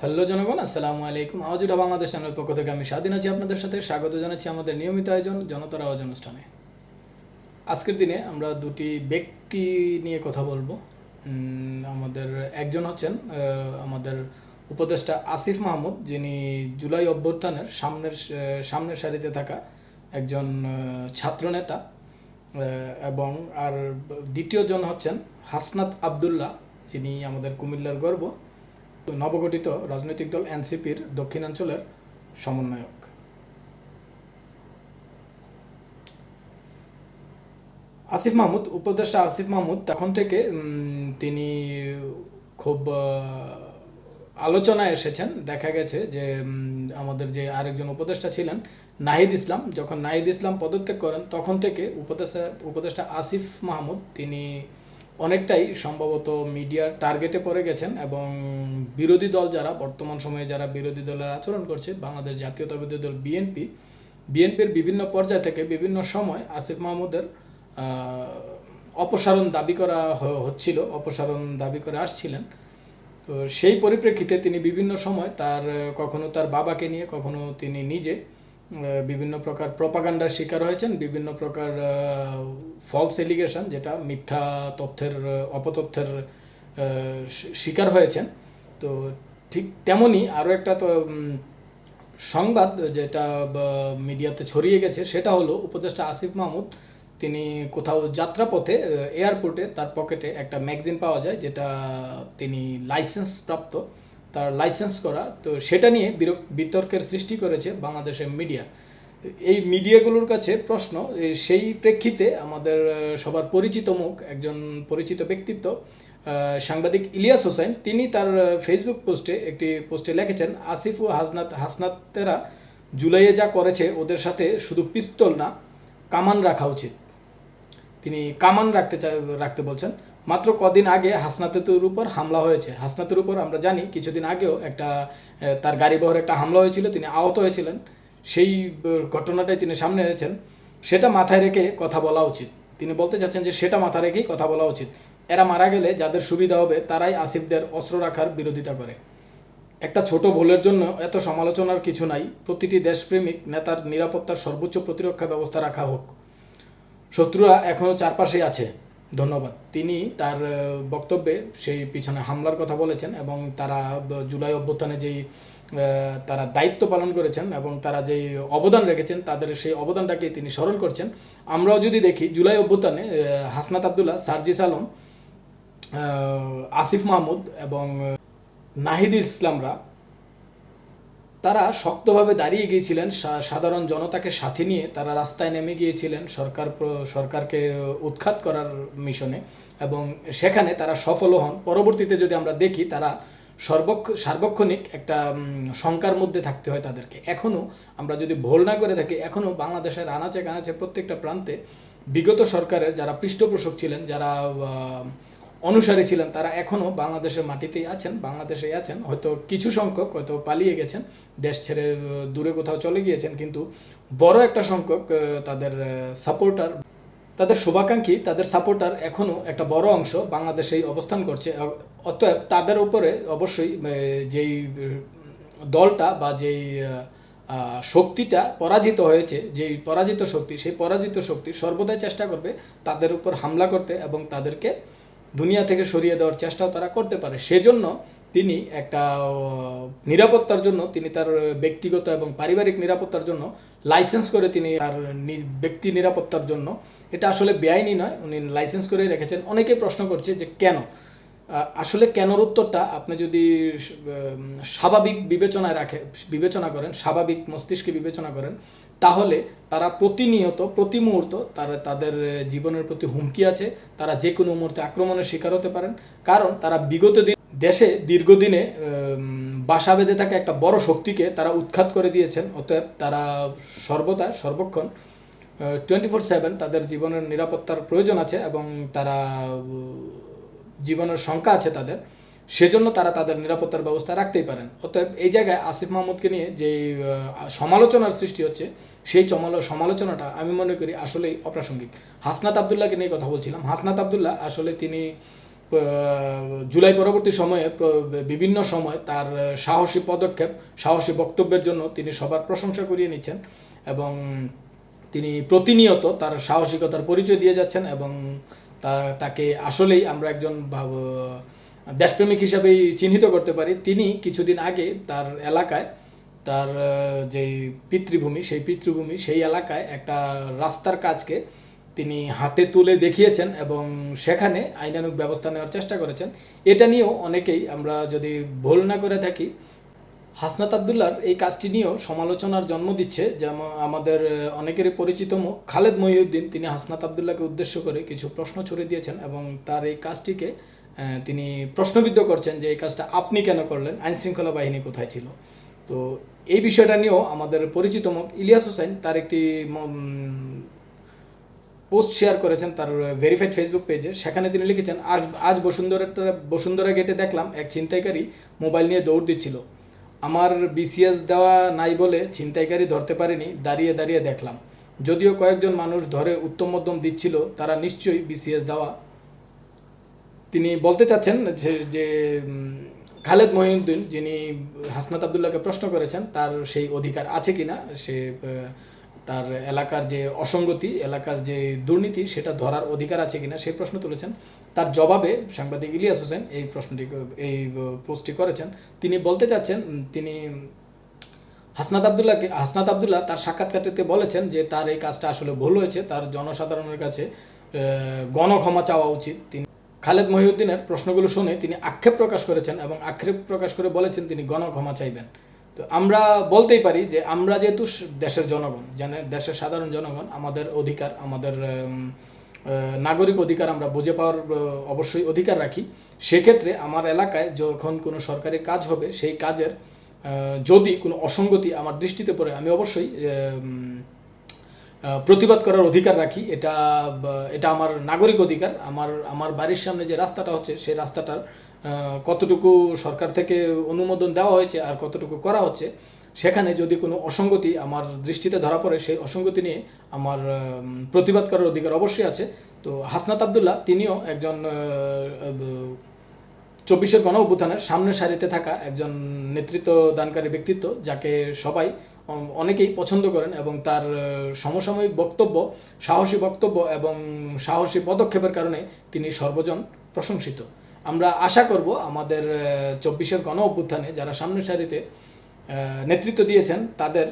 Hello জনগণ, আসসালামু আলাইকুম। আওয়াজুটা বাংলাদেশ চ্যানেলের পক্ষ থেকে আমি স্বাধীন আছি আপনাদের সাথে। স্বাগত জানাচ্ছি আমাদের নিয়মিত আয়োজন, জনতার আওয়াজ অনুষ্ঠানে। আজকের দিনে আমরা দুটি ব্যক্তি নিয়ে কথা বলব। আমাদের একজন হচ্ছেন আমাদের উপদেষ্টা আসিফ মাহমুদ, যিনি জুলাই অভ্যর্থানের সামনের সামনের সারিতে থাকা একজন ছাত্রনেতা। এবং আর দ্বিতীয়জন হচ্ছেন হাসনাত আবদুল্লাহ, যিনি আমাদের কুমিল্লার গর্ব, নবগঠিত রাজনৈতিক দল এনসিপির দক্ষিণাঞ্চলের সমন্বয়ক। আসিফ মাহমুদ, উপদেষ্টা আসিফ মাহমুদ, তখন থেকে তিনি খুব আলোচনায় এসেছেন। দেখা গেছে যে আমাদের যে আরেকজন উপদেষ্টা ছিলেন, নাহিদ ইসলাম, যখন নাহিদ ইসলাম পদত্যাগ করেন, তখন থেকে উপদেষ্টা উপদেষ্টা আসিফ মাহমুদ, তিনি অনেকটাই সম্ভবত মিডিয়ার টার্গেটে পড়ে গেছেন এবং বিরোধী দল যারা, বর্তমান সময়ে যারা বিরোধী দলের আচরণ করছে, বাংলাদেশ জাতীয়তাবাদী দল বিএনপি, বিএনপির বিভিন্ন পর্যায় থেকে বিভিন্ন সময় আসিফ মাহমুদের অপসারণ দাবি করা হচ্ছিল, অপসারণ দাবি করে আসছিলেন। তো সেই পরিপ্রেক্ষিতে তিনি বিভিন্ন সময় তার, কখনো তার বাবাকে নিয়ে, কখনো তিনি নিজে বিভিন্ন প্রকার প্রপাগান্ডার শিকার হয়েছেন, বিভিন্ন প্রকার ফলস এলিগেশন যেটা মিথ্যা তথ্যের, অপতথ্যের শিকার হয়েছেন। তো ঠিক তেমনই আরও একটা তো সংবাদ যেটা মিডিয়াতে ছড়িয়ে গেছে, সেটা হলো উপদেষ্টা আসিফ মাহমুদ তিনি কোথাও যাত্রাপথে এয়ারপোর্টে তার পকেটে একটা ম্যাগজিন পাওয়া যায় যেটা তিনি লাইসেন্স প্রাপ্ত। তার লাইসেন্স করা, তো সেটা নিয়ে বিতর্কের সৃষ্টি করেছে বাংলাদেশের মিডিয়া এই মিডিয়াগুলোর কাছে প্রশ্ন সেই প্রেক্ষিতে আমাদের সবার পরিচিত মুখ, একজন পরিচিত ব্যক্তিত্ব সাংবাদিক ইলিয়াস হোসেন, তিনি তার ফেসবুক পোস্টে একটি পোস্টে লিখেছেন, আসিফ ও হাসনাত, হাসনাতেরা জুলাইয়ে যা করেছে, ওদের সাথে শুধু পিস্তল না, কামান রাখা উচিত। তিনি কামান রাখতে রাখতে বলছেন, মাত্র কদিন আগে হাসনাতের উপর হামলা হয়েছে। হাসনাতের উপর আমরা জানি, কিছুদিন আগেও একটা তার গাড়ি বহর একটা হামলা হয়েছিল, তিনি আহত হয়েছিলেন। সেই ঘটনাটাই তিনি সামনে এনেছেন। সেটা মাথায় রেখে কথা বলা উচিত। তিনি বলতে চাচ্ছেন যে সেটা মাথায় রেখেই কথা বলা উচিত। এরা মারা গেলে যাদের সুবিধা হবে, তারাই আসিফদের অস্ত্র রাখার বিরোধিতা করে। একটা ছোট ভুলের জন্য এত সমালোচনার কিছু নাই। প্রতিটি দেশপ্রেমিক নেতার নিরাপত্তার সর্বোচ্চ প্রতিরক্ষা ব্যবস্থা রাখা হোক। শত্রুরা এখনও চারপাশেই আছে। ধন্যবাদ। তিনি তার বক্তব্যে সেই পিছনে হামলার কথা বলেছেন এবং তারা জুলাই অভ্যুত্থানে যেই তারা দায়িত্ব পালন করেছেন এবং তারা যেই অবদান রেখেছেন, তাদের সেই অবদানটাকে তিনি স্মরণ করছেন। আমরাও যদি দেখি, জুলাই অভ্যুত্থানে হাসনাত আবদুল্লাহ, সার্জিস আলম আসিফ মাহমুদ এবং নাহিদ ইসলামরা তারা শক্তভাবে দাঁড়িয়ে গিয়েছিলেন। সাধারণ জনতাকে সাথে নিয়ে তারা রাস্তায় নেমে গিয়েছিলেন সরকার সরকারকে উৎখাত করার মিশনে এবং সেখানে তারা সফল হন। পরবর্তীতে যদি আমরা দেখি, তারা সর্বক্ষ, সার্বক্ষণিক একটা শঙ্কার মধ্যে থাকতে হয় তাদেরকে। এখনও আমরা যদি ভোল না করে থাকি এখনও বাংলাদেশের আনাচে কানাচে প্রত্যেকটা প্রান্তে বিগত সরকারের যারা পৃষ্ঠপোষক ছিলেন, যারা অনুসারী ছিলেন, তারা এখনও বাংলাদেশের মাটিতেই আছেন, বাংলাদেশেই আছেন। হয়তো কিছু সংখ্যক হয়তো পালিয়ে গেছেন, দেশ ছেড়ে দূরে কোথাও চলে গিয়েছেন, কিন্তু বড় একটা সংখ্যক তাদের সাপোর্টার তাদের শুভাকাঙ্ক্ষী, তাদের সাপোর্টার এখনও একটা বড় অংশ বাংলাদেশেই অবস্থান করছে। অতএব তাদের উপরে অবশ্যই যেই দলটা বা যেই শক্তিটা পরাজিত হয়েছে, যেই পরাজিত শক্তি, সেই পরাজিত শক্তি সর্বদাই চেষ্টা করবে তাদের উপর হামলা করতে এবং তাদেরকে দুনিয়া থেকে সরিয়ে দেওয়ার চেষ্টাও তারা করতে পারে। সেজন্য তিনি একটা নিরাপত্তার জন্য তিনি তার ব্যক্তিগত এবং পারিবারিক নিরাপত্তার জন্য লাইসেন্স করে তিনি তার ব্যক্তি নিরাপত্তার জন্য। এটা আসলে বেআইনি নয়, উনি লাইসেন্স করে রেখেছেন। অনেকে প্রশ্ন করছে যে কেন? আসলে কেনর উত্তরটা আপনি যদি স্বাভাবিক বিবেচনায় রাখে, বিবেচনা করেন, স্বাভাবিক মস্তিষ্কে বিবেচনা করেন তাহলে তারা প্রতিনিয়ত, প্রতি মুহূর্ত তারা তাদের জীবনের প্রতি হুমকি আছে। তারা যে কোনো মুহূর্তে আক্রমণের শিকার হতে পারেন। কারণ তারা বিগত দিন, দেশে দীর্ঘদিনে বাসা বেঁধে থাকা একটা বড় শক্তিকে তারা উৎখাত করে দিয়েছেন। অতএব তারা সর্বদা, সর্বক্ষণ টোয়েন্টি ফোর সেভেন তাদের জীবনের নিরাপত্তার প্রয়োজন আছে এবং তারা জীবনের শঙ্কা আছে তাদের। সেজন্য তারা তাদের নিরাপত্তার ব্যবস্থা রাখতেই পারেন। অতএব এই জায়গায় আসিফ মাহমুদকে নিয়ে যে সমালোচনার সৃষ্টি হচ্ছে, সেই সমালোচনাটা আমি মনে করি আসলেই অপ্রাসঙ্গিক। হাসনাত আবদুল্লাহকে নিয়ে কথা বলছিলাম। হাসনাত আবদুল্লাহ আসলে তিনি জুলাই পরবর্তী সময়ে বিভিন্ন সময় তার সাহসী পদক্ষেপ, সাহসী বক্তব্যের জন্য তিনি সবার প্রশংসা করিয়ে নিচ্ছেন এবং তিনি প্রতিনিয়ত তার সাহসিকতার পরিচয় দিয়ে যাচ্ছেন এবং তাকে আসলেই আমরা একজন দেশপ্রেমিক হিসাবেই চিহ্নিত করতে পারি, তিনি কিছুদিন আগে তার এলাকায়, তার যেই পিতৃভূমি, সেই পিতৃভূমি, সেই এলাকায় একটা রাস্তার কাজকে তিনি হাতে তুলে দেখিয়েছেন এবং সেখানে আইনানুক ব্যবস্থা নেওয়ার চেষ্টা করেছেন। এটা নিয়েও অনেকেই আমরা যদি ভুল না করে থাকি, হাসনাত আবদুল্লার এই কাজটি নিয়েও সমালোচনার জন্ম দিচ্ছে। যেমন আমাদের অনেকেরই পরিচিত মুখ খালেদ মহিউদ্দিন, তিনি হাসনাত আবদুল্লাহকে উদ্দেশ্য করে কিছু প্রশ্ন ছুড়ে দিয়েছেন এবং তার এই কাজটিকে তিনি প্রশ্নবিদ্ধ করছেন যে এই কাজটা আপনি কেন করলেন? আইন শৃঙ্খলা বাহিনী কোথায় ছিল? তো এই বিষয়টা নিয়েও আমাদের পরিচিত মুখ ইলিয়াস হোসেন তার একটি পোস্ট শেয়ার করেছেন তার ভেরিফাইড ফেসবুক পেজে। সেখানে তিনি লিখেছেন, আজ আজ বসুন্ধরা বসুন্ধরা গেটে দেখলাম এক ছিনতাইকারী মোবাইল নিয়ে দৌড় দিচ্ছিল। আমার বিসিএস দেওয়া নাই বলে ছিনতাইকারী ধরতে পারিনি, দাঁড়িয়ে দাঁড়িয়ে দেখলাম। যদিও কয়েকজন মানুষ ধরে উত্তম মধ্যম দিচ্ছিল, তারা নিশ্চয়ই বিসিএস দেওয়া তিনি বলতে চাচ্ছেন যে খালেদ মহিউদ্দিন যিনি হাসনাত আবদুল্লাহকে প্রশ্ন করেছেন, তার সেই অধিকার আছে কিনা, সে তার এলাকার যে অসঙ্গতি, এলাকার যে দুর্নীতি, সেটা ধরার অধিকার আছে কিনা সেই প্রশ্ন তুলেছেন। তার জবাবে সাংবাদিক ইলিয়াস হোসেন এই প্রশ্নটি, এই পোস্টটি করেছেন। তিনি বলতে চাচ্ছেন তিনি হাসনাত আবদুল্লাহকে, হাসনাত আবদুল্লাহ তার সাক্ষাৎকারটিতে বলেছেন যে, তার এই কাজটা আসলে ভুল হয়েছে, তার জনসাধারণের কাছে গণক্ষমা চাওয়া উচিত। তিনি খালেদ মহিউদ্দিনের প্রশ্নগুলো শুনে তিনি আক্ষেপ প্রকাশ করেছেন এবং আক্ষেপ প্রকাশ করে বলেছেন তিনি গণক্ষমা চাইবেন। তো আমরা বলতেই পারি যে আমরা যেহেতু দেশের জনগণ দেশের সাধারণ জনগণ, আমাদের অধিকার, আমাদের নাগরিক অধিকার আমরা বুঝে পাওয়ার অবশ্যই অধিকার রাখি। সেক্ষেত্রে আমার এলাকায় যখন কোনো সরকারি কাজ হবে, সেই কাজের যদি কোনো অসঙ্গতি আমার দৃষ্টিতে পড়ে, আমি অবশ্যই প্রতিবাদ করার অধিকার রাখি। এটা এটা আমার নাগরিক অধিকার। আমার আমার বাড়ির সামনে যে রাস্তাটা হচ্ছে সেই রাস্তাটার কতটুকু সরকার থেকে অনুমোদন দেওয়া হয়েছে আর কতটুকু করা হচ্ছে, সেখানে যদি কোনো অসঙ্গতি আমার দৃষ্টিতে ধরা পড়ে, সেই অসঙ্গতি নিয়ে আমার প্রতিবাদ করার অধিকার অবশ্যই আছে। তো হাসনাত আবদুল্লাহ, তিনিও একজন চব্বিশের গণ অভ্যুত্থানের সামনের সারিতে থাকা একজন নেতৃত্ব দানকারী ব্যক্তিত্ব, যাকে সবাই অনেকেই পছন্দ করেন এবং তার সমসাময়িক বক্তব্য, সাহসী বক্তব্য এবং সাহসী পদক্ষেপের কারণে তিনি সর্বজন প্রশংসিত। আমরা আশা করব আমাদের চব্বিশের গণ অভ্যুত্থানে যারা সামনের সারিতে নেতৃত্ব দিয়েছেন, তাদের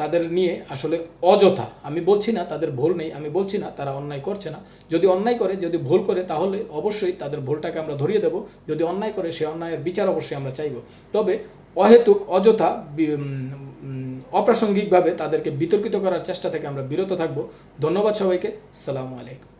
তাদের নিয়ে আসলে অযথা, আমি বলছি না তাদের ভুল নেই, আমি বলছি না তারা অন্যায় করছে না। যদি অন্যায় করে, যদি ভুল করে, তাহলে অবশ্যই তাদের ভুলটাকে আমরা ধরিয়ে দেব। যদি অন্যায় করে, সে অন্যায়ের বিচার অবশ্যই আমরা চাইব। তবে অহেতুক, অযথা অপ্রাসঙ্গিকভাবে তাদেরকে বিতর্কিত করার চেষ্টা থেকে আমরা বিরত থাকব। ধন্যবাদ সবাইকে। সালামু আলাইকুম।